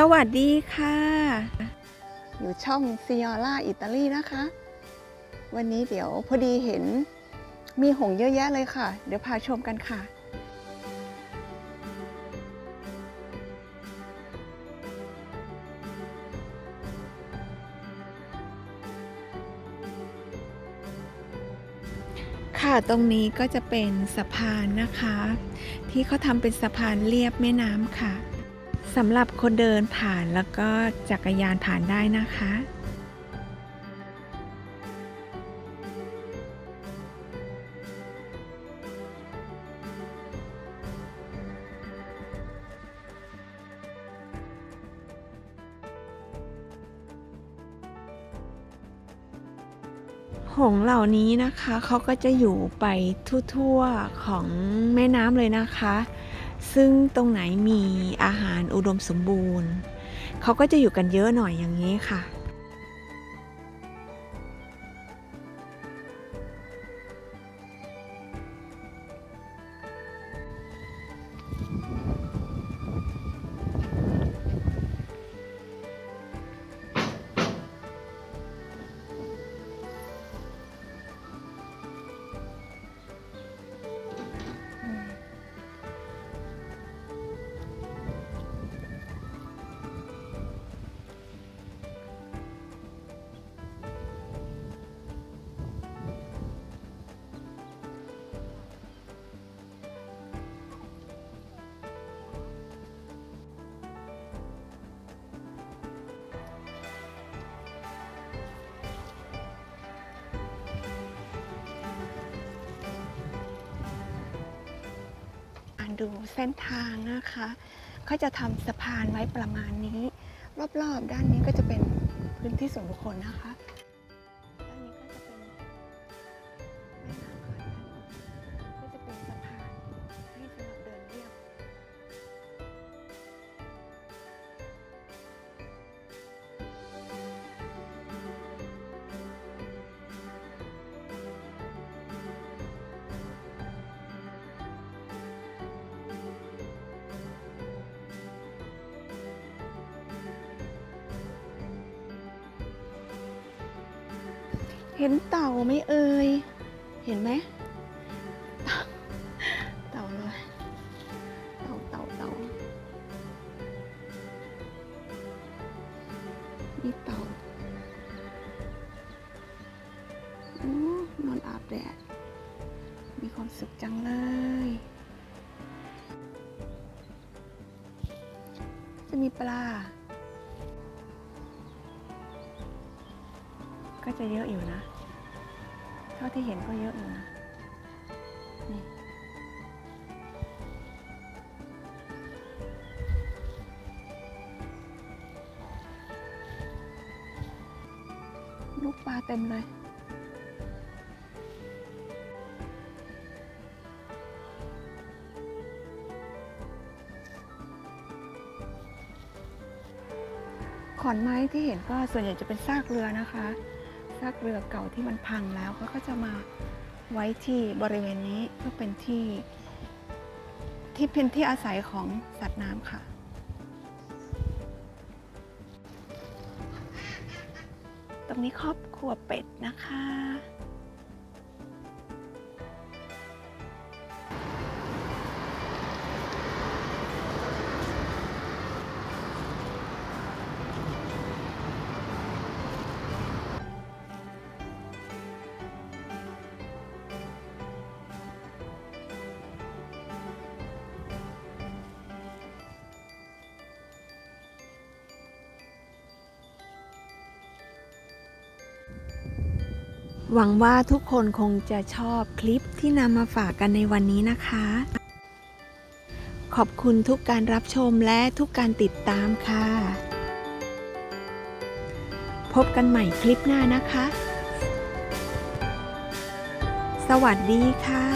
สวัสดีค่ะ อยู่ช่องซิออร่าอิตาลีนะคะ วันนี้เดี๋ยวพอดีเห็นมีหงส์เยอะแยะเลยค่ะ เดี๋ยวพาชมกันค่ะ ค่ะตรงนี้ก็จะเป็นสะพานนะคะ ที่เขาทำเป็นสะพานเรียบแม่น้ำค่ะ สำหรับคนเดินผ่านแล้วก็จักรยานผ่านได้นะคะ หงเหล่านี้นะคะเขาก็จะอยู่ไปทั่วๆของแม่น้ำเลยนะคะ ซึ่งตรงไหนมีอาหารอุดมสมบูรณ์ เขาก็จะอยู่กันเยอะหน่อยอย่างนี้ค่ะานดูเส้นทางนะคะเขาจะทำสะพานไว้ประมาณนี้ รอบๆ ด้านนี้ก็จะเป็นพื้นที่ส่วนบุคคลนะคะ เห็นเต่าไหมเอ่ย เห็นไหม เต่าเลย เต่าเต่าเต่ามีเต่าอู้นอนอาบแดด มีความสุขจังเลย จะมีปลา ก็จะเยอะอยู่นะ เท่าที่เห็นก็เยอะอยู่นะ นี่ ลูกปลาเต็มเลยขอนไม้ที่เห็นก็ส่วนใหญ่จะเป็นซากเรือนะคะ ซากเรือเก่าที่มันพังแล้วเขาก็จะมาไว้ที่บริเวณนี้เพื่อเป็นที่ ที่เป็นที่อาศัยของสัตว์น้ำค่ะ ตรงนี้ครอบครัวเป็ดนะคะ หวังว่าทุกคนคงจะชอบคลิปที่นำมาฝากกันในวันนี้นะคะ ขอบคุณทุกการรับชมและทุกการติดตามค่ะ พบกันใหม่คลิปหน้านะคะ สวัสดีค่ะ